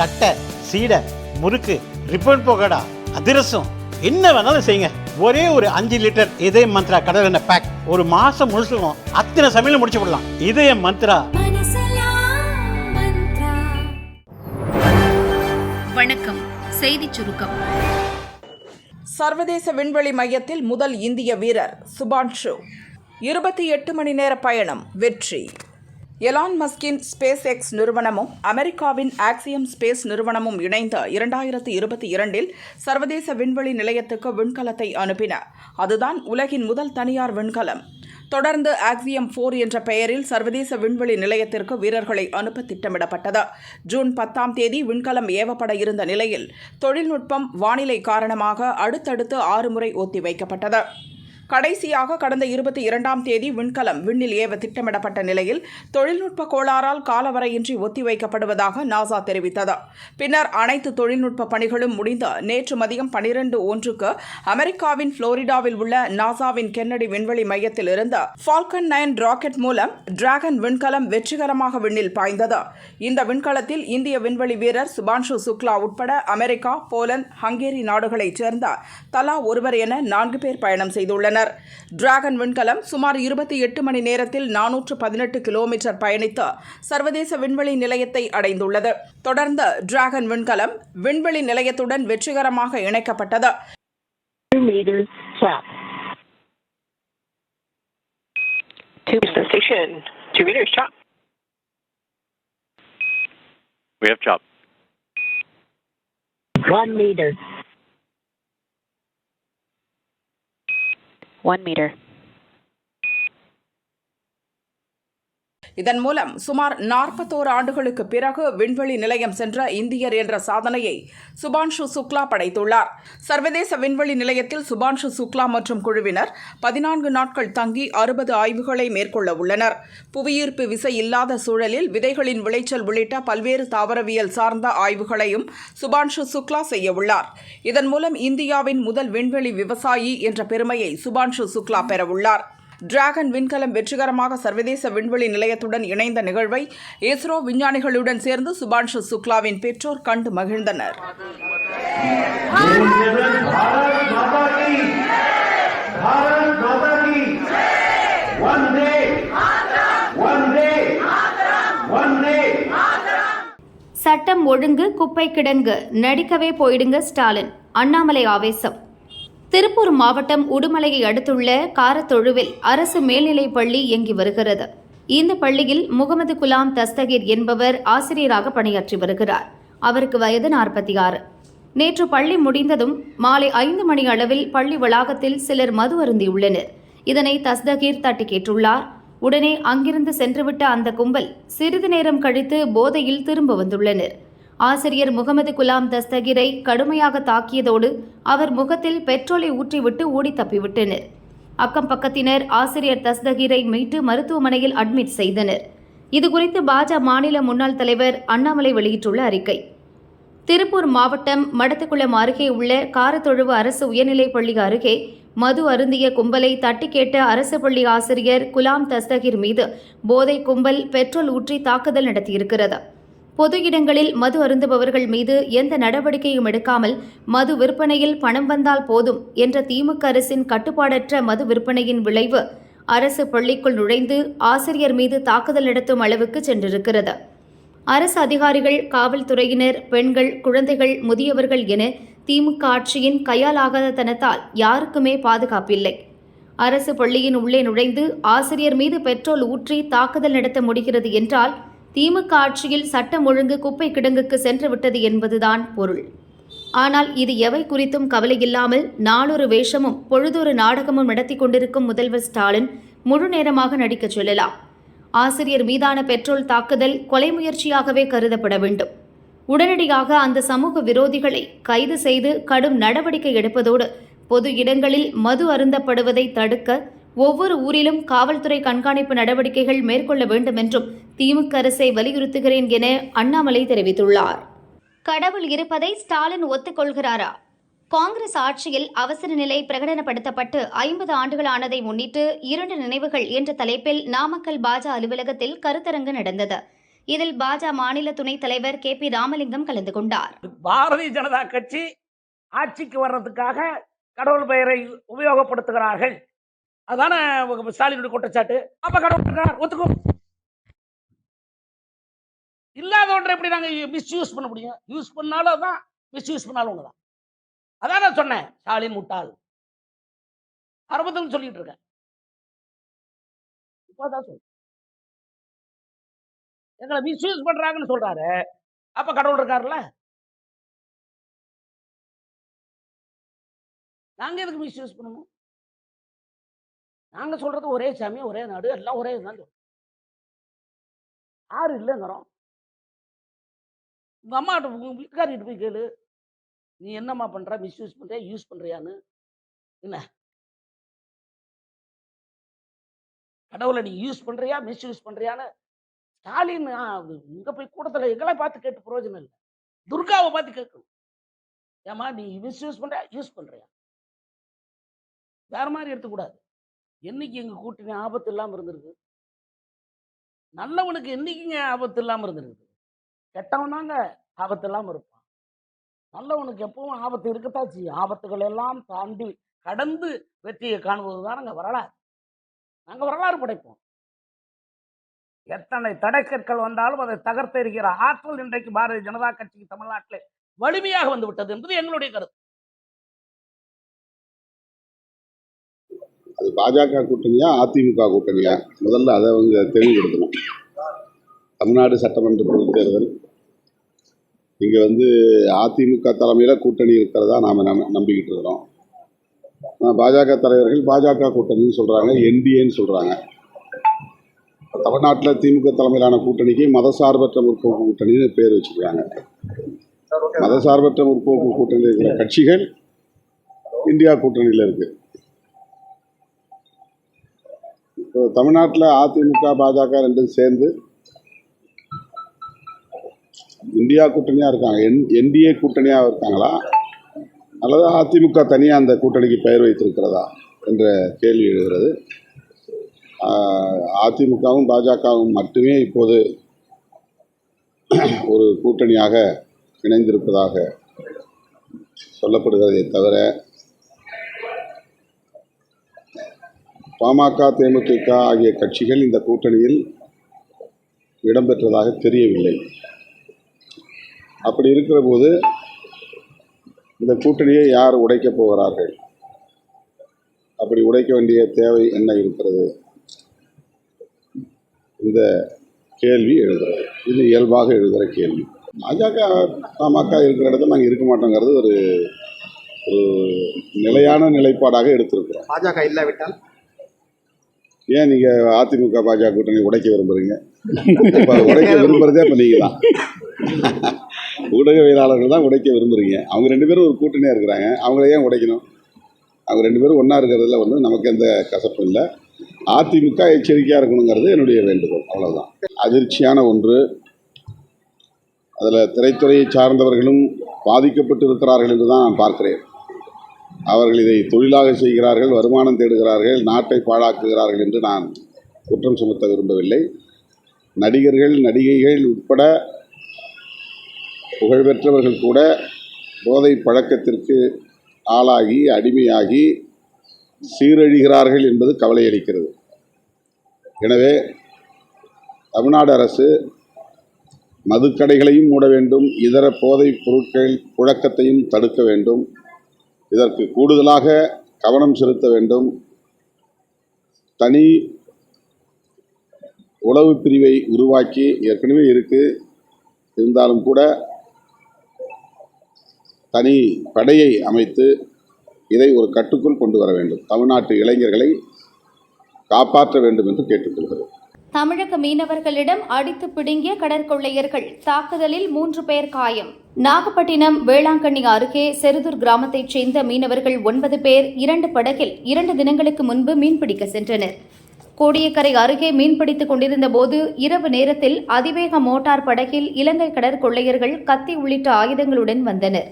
தட்டை சீடை முறுக்கு ரிப்பன் போகடா அதிரசம் என்ன வேணாலும் செய்யுங்க. ஒரே ஒரு அஞ்சு லிட்டர் இதய மந்த்ரா கடல் எண்ணெய் பேக் ஒரு மாசம் முழுசுக்கும் அத்தனை சமையல் முடிச்சு விடலாம். இதய மந்த்ரா. வணக்கம். செய்திச் சுருக்கம். சர்வதேச விண்வெளி மையத்தில் முதல் இந்திய வீரர் சுபான்ஷு. இருபத்தி எட்டு மணி நேர பயணம் வெற்றி. எலான் மஸ்கின் ஸ்பேஸ் எக்ஸ் நிறுவனமும் அமெரிக்காவின் ஆக்சியம் ஸ்பேஸ் நிறுவனமும் இணைந்த இரண்டாயிரத்தி இருபத்தி இரண்டில் சர்வதேச விண்வெளி நிலையத்துக்கு விண்கலத்தை அனுப்பின. அதுதான் உலகின் முதல் தனியார் விண்கலம். தொடர்ந்து ஆக்சியம் போர் என்ற பெயரில் சர்வதேச விண்வெளி நிலையத்திற்கு வீரர்களை அனுப்ப திட்டமிடப்பட்டது. ஜூன் பத்தாம் தேதி விண்கலம் ஏவப்பட இருந்த நிலையில் தொழில்நுட்பம் வானிலை காரணமாக அடுத்தடுத்து ஆறு முறை ஒத்திவைக்கப்பட்டது. கடைசியாக கடந்த இருபத்தி இரண்டாம் தேதி விண்கலம் விண்ணில் ஏவ திட்டமிடப்பட்ட நிலையில் தொழில்நுட்ப கோளாறால் காலவரையின்றி ஒத்திவைக்கப்படுவதாக நாசா தெரிவித்தது. பின்னர் அனைத்து தொழில்நுட்ப பணிகளும் முடிந்து நேற்று மதியம் பனிரெண்டு ஒன்றுக்கு அமெரிக்காவின் புளோரிடாவில் உள்ள நாசாவின் கென்னடி விண்வெளி மையத்தில் இருந்து ஃபால்கன் நைன் ராக்கெட் மூலம் டிராகன் விண்கலம் வெற்றிகரமாக விண்ணில் பாய்ந்தது. இந்த விண்கலத்தில் இந்திய விண்வெளி வீரர் சுபான்ஷு சுக்லா உட்பட அமெரிக்கா போலந்து ஹங்கேரி நாடுகளைச் சேர்ந்த தலா ஒருவர் என நான்கு பேர் பயணம் செய்துள்ளனர். டிராகன் விண்கலம் சுமார் இருபத்தி எட்டு மணி நேரத்தில் நானூற்று பதினெட்டு கிலோமீட்டர் பயணித்து சர்வதேச விண்வெளி நிலையத்தை அடைந்துள்ளது தொடர்ந்து டிராகன் விண்கலம் விண்வெளி நிலையத்துடன் வெற்றிகரமாக இணைக்கப்பட்டது Two meters chop. Two Houston Station. Two meters, chop. We have chop. One meter. One meter. இதன் மூலம் சுமார் நாற்பத்தோரு ஆண்டுகளுக்கு பிறகு விண்வெளி நிலையம் சென்ற இந்தியர் என்ற சாதனையை சுபான்ஷு சுக்லா படைத்துள்ளார். சர்வதேச விண்வெளி நிலையத்தில் சுபான்ஷு சுக்லா மற்றும் குழுவினர் பதினான்கு நாட்கள் தங்கி அறுபது ஆய்வுகளை மேற்கொள்ள உள்ளனர். புவியீர்ப்பு விசை இல்லாத சூழலில் விதைகளின் விளைச்சல் உள்ளிட்ட பல்வேறு தாவரவியல் சார்ந்த ஆய்வுகளையும் சுபான்ஷு சுக்லா செய்ய உள்ளார். இதன் மூலம் இந்தியாவின் முதல் விண்வெளி விவசாயி என்ற பெருமையை சுபான்ஷு சுக்லா பெறவுள்ளார் டிராகன் விண்கலம் வெற்றிகரமாக சர்வதேச விண்வெளி நிலையத்துடன் இணைந்த நிகழ்வை இஸ்ரோ விஞ்ஞானிகளுடன் சேர்ந்து சுபான்ஷு சுக்லாவின் பெற்றோர் கண்டு மகிழ்ந்தனர். சட்டம் ஒழுங்கு குப்பை கிடங்கு நடிக்கவே போயிடுங்க ஸ்டாலின். அண்ணாமலை ஆவேசம். திருப்பூர் மாவட்டம் உடுமலையை அடுத்துள்ள காரத்தொழுவில் அரசு மேல்நிலைப் பள்ளி இயங்கி வருகிறது. இந்த பள்ளியில் முகமது குலாம் தஸ்தகிர் என்பவர் ஆசிரியராக பணியாற்றி வருகிறார். அவருக்கு வயது நாற்பத்தி ஆறு நேற்று பள்ளி முடிந்ததும் மாலை ஐந்து மணி அளவில் பள்ளி வளாகத்தில் சிலர் மது அருந்தியுள்ளனர் இதனை தஸ்தகீர் தட்டி கேட்டுள்ளார். உடனே அங்கிருந்து சென்றுவிட்ட அந்த கும்பல் சிறிது நேரம் கழித்து போதையில் திரும்ப வந்துள்ளனர். ஆசிரியர் முகமது குலாம் தஸ்தகிரை கடுமையாக தாக்கியதோடு அவர் முகத்தில் பெட்ரோலை ஊற்றிவிட்டு ஓடி தப்பிவிட்டனர். அக்கம் பக்கத்தினர் ஆசிரியர் தஸ்தகிரை மீட்டு மருத்துவமனையில் அட்மிட் செய்தனர். இதுகுறித்து பாஜ மாநில முன்னாள் தலைவர் அண்ணாமலை வெளியிட்டுள்ள அறிக்கை. திருப்பூர் மாவட்டம் மடத்துக்குளம் அருகே உள்ள காரத்தொழுவு அரசு உயர்நிலைப் பள்ளி அருகே மது அருந்திய கும்பலை தட்டி கேட்ட அரசு பள்ளி ஆசிரியர் குலாம் தஸ்தகிர் மீது போதை கும்பல் பெட்ரோல் ஊற்றி தாக்குதல் நடத்தியிருக்கிறது. பொது இடங்களில் மது அருந்துபவர்கள் மீது எந்த நடவடிக்கையும் எடுக்காமல் மது விற்பனையில் பணம் வந்தால் போதும் என்ற திமுக அரசின் கட்டுப்பாடற்ற மது விற்பனையின் விளைவு அரசு பள்ளிக்குள் நுழைந்து ஆசிரியர் மீது தாக்குதல் நடத்தும் அளவுக்கு சென்றிருக்கிறது. அரசு அதிகாரிகள் காவல்துறையினர் பெண்கள் குழந்தைகள் முதியவர்கள் என திமுக ஆட்சியின் கையாலாகாத தனத்தால் யாருக்குமே பாதுகாப்பில்லை. அரசு பள்ளியின் உள்ளே நுழைந்து ஆசிரியர் மீது பெட்ரோல் ஊற்றி தாக்குதல் நடத்த முடிகிறது என்றால் திமுக ஆட்சியில் சட்டம் ஒழுங்கு குப்பை கிடங்குக்கு சென்று விட்டது என்பதுதான் பொருள். ஆனால் இது எவை குறித்தும் கவலையில்லாமல் நாளொரு வேஷமும் பொழுதொரு நாடகமும் நடத்தி கொண்டிருக்கும் முதல்வர் ஸ்டாலின் முழு நேரமாக நடிக்கச் சொல்லலாம். ஆசிரியர் மீதான பெட்ரோல் தாக்குதல் கொலை முயற்சியாகவே கருதப்பட வேண்டும். உடனடியாக அந்த சமூக விரோதிகளை கைது செய்து கடும் நடவடிக்கை எடுப்பதோடு பொது இடங்களில் மது அருந்தப்படுவதை தடுக்க ஒவ்வொரு ஊரிலும் காவல்துறை கண்காணிப்பு நடவடிக்கைகள் மேற்கொள்ள வேண்டும் என்றும் திமுக அரசை வலியுறுத்துகிறேன் என அண்ணாமலை தெரிவித்துள்ளார். கடவுள் இருப்பதை ஸ்டாலின் ஒத்துக்கொள்கிறாரா? காங்கிரஸ் ஆட்சியில் அவசர நிலை பிரகடனப்படுத்தப்பட்டு ஐம்பது ஆண்டுகளானதை முன்னிட்டு இரண்டு நினைவுகள் என்ற தலைப்பில் நாமக்கல் பாஜ அலுவலகத்தில் கருத்தரங்கு நடந்தது. இதில் பாஜ மாநில துணைத் தலைவர் கே. பி. ராமலிங்கம் கலந்து கொண்டார். பாரதிய ஜனதா கட்சி ஆட்சிக்கு வர்றதுக்காக கடவுள் பெயரை உபயோகப்படுத்துகிறார்கள். அதான ஸ்டாலினுடைய குற்றச்சாட்டு? அப்ப கடவுள் ஒத்துக்கும். இல்லாத ஒன்றை எப்படி நாங்க மிஸ்யூஸ் பண்ண முடியும்? யூஸ் பண்ணாலும் தான் மிஸ்யூஸ் பண்ணாலும் ஒண்ணுதான். அதான் நான் சொன்னேன் ஸ்டாலின் முட்டாள். அறுபதுன்னு சொல்லிட்டு இருக்கேன். இப்போதான் சொல்றேன் எங்களை மிஸ்யூஸ் பண்றாங்கன்னு சொல்றாரு. அப்ப கடவுள் இருக்காருல்ல? நாங்க எதுக்கு மிஸ்யூஸ் பண்ணணும்? நாங்க சொல்றது ஒரே சாமி ஒரே நாடு எல்லாம் ஒரே இதுதான் ஆறு யாரு இல்லைங்கிறோம் உங்க அம்மா உங்க வீட்டுக்காரிட்டு போய் கேளு. நீ என்னம்மா பண்ற? மிஸ்யூஸ் பண்றியா? யூஸ் பண்றியான்னு. என்ன? கடவுளை நீ யூஸ் பண்றியா? மிஸ்யூஸ் பண்றியான்னு. ஸ்டாலின் இங்க போய் கூட்டத்துல எங்களை பார்த்து கேட்டு பிரயோஜனம் இல்லை. துர்காவை பார்த்து கேட்கணும். ஏமா நீ மிஸ்யூஸ் பண்றியா? யூஸ் பண்றியா? வேற மாதிரி எடுத்துக்கூடாது என்னைக்கு எங்க கூட்டணி ஆபத்து இல்லாமல் இருந்திருக்கு? நல்லவனுக்கு என்னைக்குங்க ஆபத்து இல்லாமல் இருந்திருக்கு? கெட்டவன் தாங்க ஆபத்து இல்லாமல் இருப்பான். நல்லவனுக்கு எப்பவும் ஆபத்து இருக்கத்தான் செய்யும் ஆபத்துகள் எல்லாம் தாண்டி கடந்து வெற்றியை காணுவது தானங்க வரலாறு. நாங்கள் வரலாறு படைப்போம். எத்தனை தடைக்கற்கள் வந்தாலும் அதை தகர்த்தெறிகிற ஆற்றல் இன்றைக்கு பாரதிய ஜனதா கட்சிக்கு தமிழ்நாட்டில் வலிமையாக வந்து விட்டது என்பது எங்களுடைய கருத்து. அது பாஜக கூட்டணியா அதிமுக கூட்டணியா? முதல்ல அதை அவங்க தெளிவுபடுத்தணும். தமிழ்நாடு சட்டமன்ற பொதுத் தேர்தல். இங்கே வந்து அதிமுக தலைமையில் கூட்டணி இருக்கிறதா நாம் நம் நம்பிக்கிட்டு இருக்கிறோம். பாஜக தலைவர்கள் பாஜக கூட்டணின்னு சொல்கிறாங்க என்டிஏன்னு சொல்கிறாங்க தமிழ்நாட்டில் திமுக தலைமையிலான கூட்டணிக்கு மதசார்பற்ற முற்போக்கு கூட்டணின்னு பேர் வச்சுருக்காங்க. மதசார்பற்ற முற்போக்கு கூட்டணியில் இருக்கிற கட்சிகள் இந்தியா கூட்டணியில் இருக்குது இப்போ தமிழ்நாட்டில் அதிமுக பாஜக ரெண்டும் சேர்ந்து இந்தியா கூட்டணியாக இருக்காங்க. என் என்டிஏ கூட்டணியாக இருக்காங்களா? அல்லது அதிமுக தனியாக அந்த கூட்டணிக்கு பெயர் வைத்திருக்கிறதா என்ற கேள்வி எழுகிறது. அதிமுகவும் பாஜகவும் மட்டுமே இப்போது ஒரு கூட்டணியாக இணைந்திருப்பதாக சொல்லப்படுகிறதே தவிர பாமக தேமுதிக ஆகிய கட்சிகள் இந்த கூட்டணியில் இடம்பெற்றதாக தெரியவில்லை. அப்படி இருக்கிற போது இந்த கூட்டணியை யார் உடைக்கப் போகிறார்கள்? அப்படி உடைக்க வேண்டிய தேவை என்ன இருக்கிறது? இந்த கேள்வி எழுதுகிறது இது இயல்பாக எழுதுகிற கேள்வி. பாஜக பாமக இருக்கிற இடத்துல நாங்கள் இருக்க மாட்டோங்கிறது ஒரு ஒரு நிலையான நிலைப்பாடாக எடுத்திருக்கிறோம். பாஜக இல்லாவிட்டால்? ஏன் நீங்க அதிமுக பாஜக கூட்டணி உடைக்க விரும்புறீங்க? இப்ப உடைக்க விரும்புறதே இப்ப நீங்க தான். ஊடகவியலாளர்கள் தான் உடைக்க விரும்புறீங்க. அவங்க ரெண்டு பேரும் ஒரு கூட்டணியா இருக்கிறாங்க. அவங்கள ஏன் உடைக்கணும்? அவங்க ரெண்டு பேரும் ஒண்ணா இருக்கிறதுல வந்து நமக்கு எந்த கசப்பும் இல்லை. அதிமுக எச்சரிக்கையா இருக்கணுங்கிறது என்னுடைய வேண்டுகோள். அவ்வளவுதான். அதிர்ச்சியான ஒன்று. அதில் திரைத்துறையை சார்ந்தவர்களும் பாதிக்கப்பட்டு இருக்கிறார்கள் என்று தான் நான் பார்க்கிறேன். அவர்கள் இதை தொழிலாக செய்கிறார்கள் வருமானம் தேடுகிறார்கள் நாட்டை பாழாக்குகிறார்கள் என்று நான் குற்றம் சுமத்த விரும்பவில்லை. நடிகர்கள் நடிகைகள் உட்பட புகழ்பெற்றவர்கள் கூட போதை பழக்கத்திற்கு ஆளாகி அடிமையாகி சீரழிகிறார்கள் என்பது கவலை அளிக்கிறது எனவே தமிழ்நாடு அரசு மதுக்கடைகளையும் மூட வேண்டும் இதர போதைப் பொருட்கள் புழக்கத்தையும் தடுக்க வேண்டும். இதற்கு கூடுதலாக கவனம் செலுத்த வேண்டும். தனி உளவு பிரிவை உருவாக்கி ஏற்கனவே இருக்கு. இருந்தாலும் கூட தனி படையை அமைத்து இதை ஒரு கட்டுக்குள் கொண்டு வர வேண்டும். தமிழ்நாட்டு இளைஞர்களை காப்பாற்ற வேண்டும் என்று கேட்டுக்கொள்கிறேன். தமிழக மீனவர்களிடம் அடித்து பிடுங்கிய கடற்கொள்ளையர்கள் தாக்குதலில் மூன்று பேர் காயம். நாகப்பட்டினம் வேளாங்கண்ணி அருகே செருதூர் கிராமத்தைச் சேர்ந்த மீனவர்கள் ஒன்பது பேர் இரண்டு படகில் இரண்டு தினங்களுக்கு முன்பு மீன்பிடிக்க சென்றனர். கோடியக்கரை அருகே மீன்பிடித்துக் கொண்டிருந்த போது இரவு நேரத்தில் அதிவேக மோட்டார் படகில் இலங்கை கடற்கொள்ளையர்கள் கத்தி உள்ளிட்ட ஆயுதங்களுடன் வந்தனர்.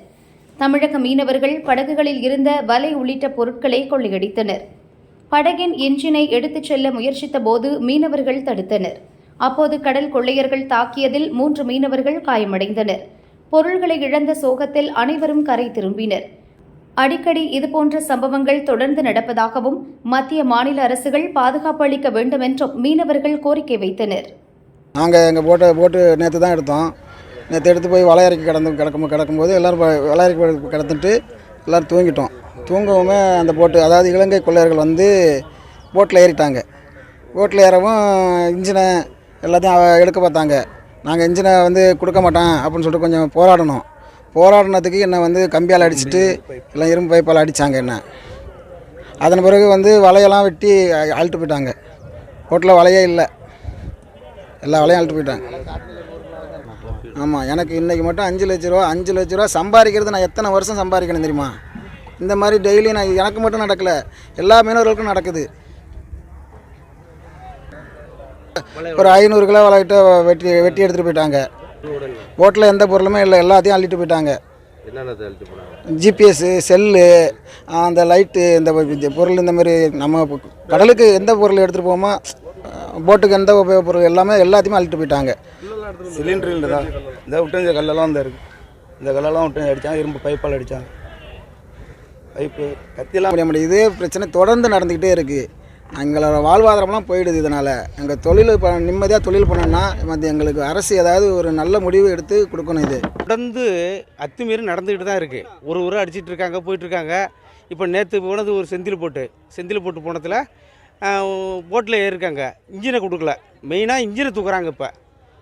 தமிழக மீனவர்கள் படகுகளில் இருந்த வலை உள்ளிட்ட பொருட்களை கொள்ளையடித்தனர். படகின் என்ஜினை எடுத்துச் செல்ல முயற்சித்த போது மீனவர்கள் தடுத்தனர். அப்போது கடல் கொள்ளையர்கள் தாக்கியதில் மூன்று மீனவர்கள் காயமடைந்தனர். பொருள்களை இழந்த சோகத்தில் அனைவரும் கரை திரும்பினர். அடிக்கடி இதுபோன்ற சம்பவங்கள் தொடர்ந்து நடப்பதாகவும் மத்திய மாநில அரசுகள் பாதுகாப்பு அளிக்க வேண்டும் என்றும் மீனவர்கள் கோரிக்கை வைத்தனர். நாங்கள் எங்கள் போட்டை போட்டு நேற்று தான் எடுத்தோம். நேற்று எடுத்து போய் வலையறைக்கு கிடந்து கிடக்கும் கிடக்கும்போது எல்லோரும் வலையறைக்கு கிடந்துட்டு எல்லோரும் தூங்கிட்டோம். தூங்கவுமே அந்த போட்டு அதாவது இலங்கை கொள்ளையர்கள் வந்து போட்டில் ஏறிட்டாங்க. போட்டில் ஏறவும் இன்ஜினை எல்லாத்தையும் அவ- எடுக்க பார்த்தாங்க. நாங்கள் இன்ஜினை வந்து கொடுக்க மாட்டோம் அப்படின்னு சொல்லிட்டு கொஞ்சம் போராடணும். போராடினதுக்கு என்னை வந்து கம்பியால் அடிச்சிட்டு எல்லாம் இரும்பு பைப்பால் அடித்தாங்க என்ன. அதன் பிறகு வந்து வலையெல்லாம் வெட்டி அழுட்டு போயிட்டாங்க. போட்டில் வலையே இல்லை. எல்லா வலையும் அழுட்டு போயிட்டாங்க. ஆமாம் எனக்கு இன்றைக்கி மட்டும் அஞ்சு லட்ச ரூபா அஞ்சு லட்ச ரூபா சம்பாதிக்கிறது நான் எத்தனை வருஷம் சம்பாதிக்கணும் தெரியுமா? இந்த மாதிரி டெய்லி நான் எனக்கு மட்டும் நடக்கலை. எல்லா மீனவர்களுக்கும் நடக்குது. ஒரு ஐநூறு கிலோ வலைகிட்ட வெட்டி வெட்டி எடுத்துகிட்டு போயிட்டாங்க. போட்டில் எந்த பொருளுமே இல்லை. எல்லாத்தையும் அள்ளிட்டு போயிட்டாங்க. ஜிபிஎஸ்ஸு செல்லு அந்த லைட்டு இந்த பொருள் இந்த மாதிரி நம்ம கடலுக்கு எந்த பொருள் எடுத்துகிட்டு போவோமோ போட்டுக்கு எந்த உபயோக பொருள் எல்லாமே எல்லாத்தையுமே அள்ளிட்டு போயிட்டாங்க. சிலிண்டர் இந்த விட்டு இந்த கல்லெல்லாம் இந்த இருக்குது இந்த கல்லெல்லாம் விட்டு அடித்தாங்க இரும்பு பைப்பால் அடித்தாங்க பைப்பு கத்திலாம் முடிய முடியும் இதே பிரச்சனை தொடர்ந்து நடந்துக்கிட்டே இருக்குது எங்களோட வாழ்வாதாரம்லாம் போயிடுது இதனால். எங்கள் தொழில் இப்போ நிம்மதியாக தொழில் பண்ணோம்னா மற்ற எங்களுக்கு அரசு ஏதாவது ஒரு நல்ல முடிவு எடுத்து கொடுக்கணும் இது. தொடர்ந்து அத்துமீறி நடந்துக்கிட்டு தான் இருக்குது ஒரு ஊரை அடிச்சிட்டு இருக்காங்க போயிட்டுருக்காங்க இப்போ நேற்று போனது ஒரு செந்தில் போட்டு. செந்தில் போட்டு போனதில் போட்டில் ஏறிருக்காங்க. இன்ஜினை கொடுக்கல. மெயினாக இன்ஜினை தூக்குறாங்க இப்போ.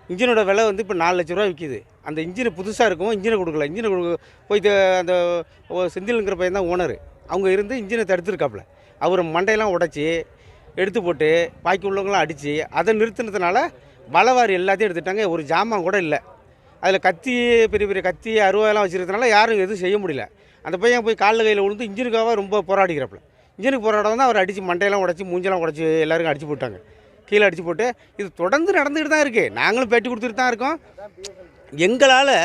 இன்ஜினோட விலை வந்து இப்போ நாலு லட்ச ரூபா விற்கிது அந்த இன்ஜினை புதுசாக இருக்கும் இன்ஜினை கொடுக்கல. இன்ஜினை கொடுக்க போய் அந்த ஓ- பையன் தான் ஓனர் அவங்க இருந்து இன்ஜினை தடுத்துருக்காப்புல. அவர் மண்டையெல்லாம் உடச்சி எடுத்து போட்டு பாக்கி உள்ளவங்களாம் அடித்து அதை நிறுத்தினதுனால வளவாரி எல்லாத்தையும் எடுத்துட்டாங்க. ஒரு ஜாமான் கூட இல்லை. அதில் கத்தி பெரிய பெரிய கத்தி அருவாயெல்லாம் வச்சுருக்கனால யாரும் எதுவும் செய்ய முடியல. அந்த பையன் போய் காலில் கையில் விழுந்து இன்ஜினுக்காக ரொம்ப போராடிக்கிறப்பல. இன்ஜினுக்கு போராட வந்து அவர் அடித்து மண்டையெல்லாம் உடச்சி மூஞ்செல்லாம் உடச்சி எல்லாருக்கும் அடிச்சு போட்டாங்க. கீழே அடித்து போட்டு இது தொடர்ந்து நடந்துக்கிட்டு தான் இருக்குது நாங்களும் பேட்டி கொடுத்துட்டு தான் இருக்கோம். எங்களால்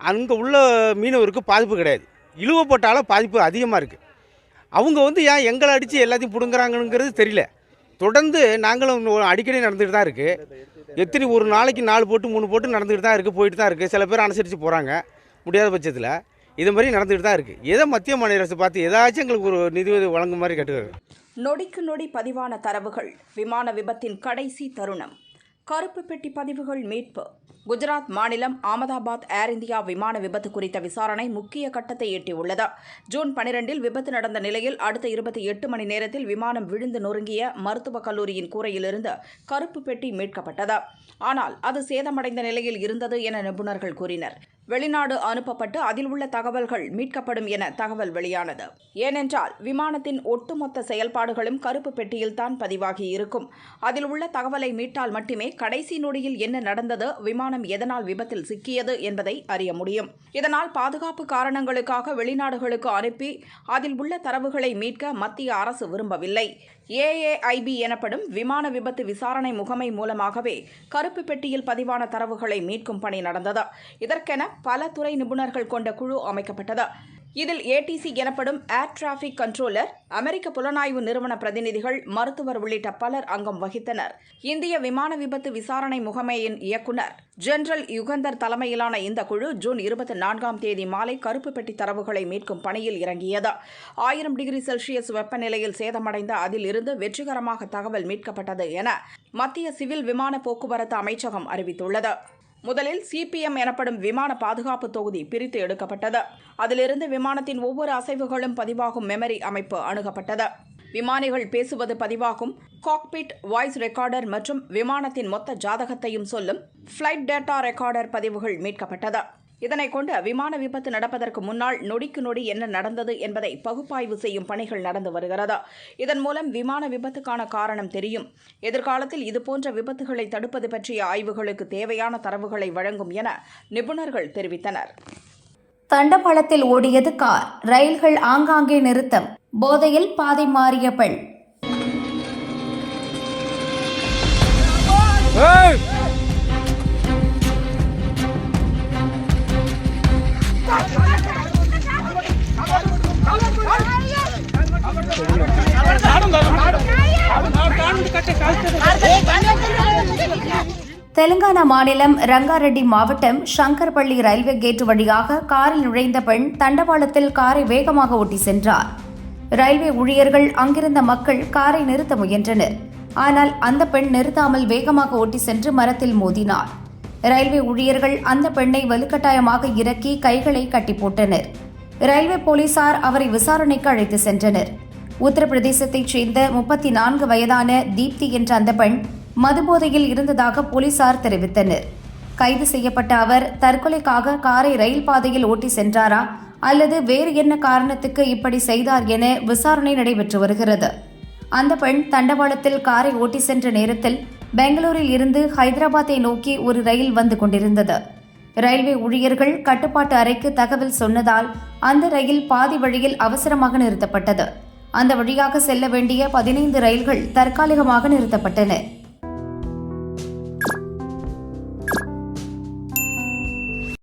அங்கே உள்ள மீனவருக்கு பாதிப்பு கிடையாது. இழுவப்பட்டால பாதிப்பு அதிகமாக இருக்குது அவங்க வந்து ஏன் எங்களை அடித்து எல்லாத்தையும் பிடுங்குறாங்கங்கிறது தெரியல. தொடர்ந்து நாங்களும் அடிக்கடி நடந்துகிட்டு தான் இருக்குது எத்தனை ஒரு நாளைக்கு நாலு போட்டு மூணு போட்டு நடந்துகிட்டு தான் இருக்குது போயிட்டு தான் இருக்குது சில பேர் அனுசரித்து போகிறாங்க முடியாத பட்சத்தில். இது மாதிரி நடந்துகிட்டு தான் இருக்குது ஏதோ மத்திய மாநில அரசு பார்த்து ஏதாச்சும் எங்களுக்கு ஒரு நிதி உதவி வழங்கும் மாதிரி கேட்டுக்கிறேன் நொடிக்கு நொடி பதிவான தரவுகள். விமான விபத்தின் கடைசி தருணம். கருப்பு பெட்டி பதிவுகள் மீட்பு. குஜராத் மாநிலம் அகமதாபாத் ஏர் இந்தியா விமான விபத்து குறித்த விசாரணை முக்கிய கட்டத்தை எட்டியுள்ளது. ஜூன் பனிரெண்டில் விபத்து நடந்த நிலையில் அடுத்த இருபத்தி எட்டு மணி நேரத்தில் விமானம் விழுந்து நொறுங்கிய மருத்துவக் கல்லூரியின் கூரையிலிருந்து கருப்பு பெட்டி மீட்கப்பட்டது. ஆனால் அது சேதமடைந்த நிலையில் இருந்தது என நிபுணர்கள் கூறினர். வெளிநாடு அனுப்பப்பட்டு அதில் உள்ள தகவல்கள் மீட்கப்படும் என தகவல் வெளியானது. ஏனென்றால் விமானத்தின் ஒட்டுமொத்த செயல்பாடுகளும் கருப்பு பெட்டியில்தான் பதிவாகி இருக்கும். அதில் உள்ள தகவலை மீட்டால் மட்டுமே கடைசி நொடியில் என்ன நடந்தது விமானம் எதனால் விபத்தில் சிக்கியது என்பதை அறிய முடியும். இதனால் பாதுகாப்பு காரணங்களுக்காக வெளிநாடுகளுக்கு அனுப்பி அதில் உள்ள தரவுகளை மீட்க மத்திய அரசு விரும்பவில்லை. ஏஏஐபி எனப்படும் விமான விபத்து விசாரணை முகமை மூலமாகவே கருப்பு பெட்டியில் பதிவான தரவுகளை மீட்கும் பணி நடந்தது. இதற்கென பல துறை நிபுணர்கள் கொண்ட குழு அமைக்கப்பட்டது. இதில் ஏடிசி எனப்படும் ஏர் டிராஃபிக் கண்ட்ரோலர் அமெரிக்க புலனாய்வு நிறுவன பிரதிநிதிகள் மருத்துவர் உள்ளிட்ட பலர் அங்கம் வகித்தனர். இந்திய விமான விபத்து விசாரணை முகமையின் இயக்குனர் ஜெனரல் யுகந்தர் தலைமையிலான இந்த குழு ஜூன் இருபத்தி நான்காம் தேதி மாலை கருப்பு பெட்டி தரவுகளை மீட்கும் பணியில் இறங்கியது. ஆயிரம் டிகிரி செல்சியஸ் வெப்பநிலையில் சேதமடைந்த அதில் இருந்து வெற்றிகரமாக தகவல் மீட்கப்பட்டது என மத்திய சிவில் விமான போக்குவரத்து அமைச்சகம் அறிவித்துள்ளது. முதலில் சிபிஎம் எனப்படும் விமான பாதுகாப்பு தொகுதி பிரித்து எடுக்கப்பட்டது. அதிலிருந்து விமானத்தின் ஒவ்வொரு அசைவுகளும் பதிவாகும் மெமரி அமைப்பு அணுகப்பட்டது. விமானிகள் பேசுவது பதிவாகும். காக்பிட் வாய்ஸ் ரெக்கார்டர் மற்றும் விமானத்தின் மொத்த ஜாதகத்தையும் சொல்லும். ஃப்ளைட் டேட்டா ரெக்கார்டர் பதிவுகள் மீட்கப்பட்டது. இதனை கொண்டு விமான விபத்து நடப்பதற்கு முன்னால் நொடிக்கு நொடி என்ன நடந்தது என்பதை பகுப்பாய்வு செய்யும் பணிகள் நடந்து வருகிறது. இதன் மூலம் விமான விபத்துக்கான காரணம் தெரியும். எதிர்காலத்தில் இதுபோன்ற விபத்துகளை தடுப்பது பற்றிய ஆய்வுகளுக்கு தேவையான தரவுகளை வழங்கும் என நிபுணர்கள் தெரிவித்தனர். தண்டவாளத்தில் ஓடியது கார். ரயில்கள் ஆங்காங்கே நிறுத்தம். போதையில் பாதை மாறிய பெண். தெலுங்கானா மாநிலம் ரங்காரெட்டி மாவட்டம் சங்கர்பள்ளி ரயில்வே கேட் வழியாக காரில் நுழைந்த பெண் தண்டவாளத்தில் காரை வேகமாக ஓட்டி சென்றார். ரயில்வே ஊழியர்கள் அங்கிருந்த மக்கள் காரை நிறுத்த முயன்றனர். ஆனால் அந்த பெண் நிறுத்தாமல் வேகமாக ஓட்டி சென்று மரத்தில் மோதினார். ரயில்வே ஊழியர்கள் அந்த பெண்ணை வலுக்கட்டாயமாக இறக்கி கைகளை கட்டி போட்டனர் ரயில்வே போலீசார் அவரை விசாரணைக்கு அழைத்து சென்றனர். உத்தரப்பிரதேசத்தைச் சேர்ந்த முப்பத்தி நான்கு வயதான தீப்தி என்ற அந்த பெண் மதுபோதையில் இருந்ததாக போலீசார் தெரிவித்தனர். கைது செய்யப்பட்ட அவர் தற்கொலைக்காக காரை ரயில் பாதையில் ஓட்டி சென்றாரா அல்லது வேறு என்ன காரணத்துக்கு இப்படி செய்தார் என விசாரணை நடைபெற்று வருகிறது. அந்த பெண் தண்டவாளத்தில் காரை ஓட்டி சென்ற நேரத்தில் பெங்களூரில் இருந்து ஹைதராபாத்தை நோக்கி ஒரு ரயில் வந்து கொண்டிருந்தது. ரயில்வே ஊழியர்கள் கட்டுப்பாட்டு அறைக்கு தகவல் சொன்னதால் அந்த ரயில் பாதி வழியில் அவசரமாக நிறுத்தப்பட்டது. அந்த வழியாக செல்ல வேண்டிய பதினைந்து ரயில்கள் தற்காலிகமாக நிறுத்தப்பட்டன.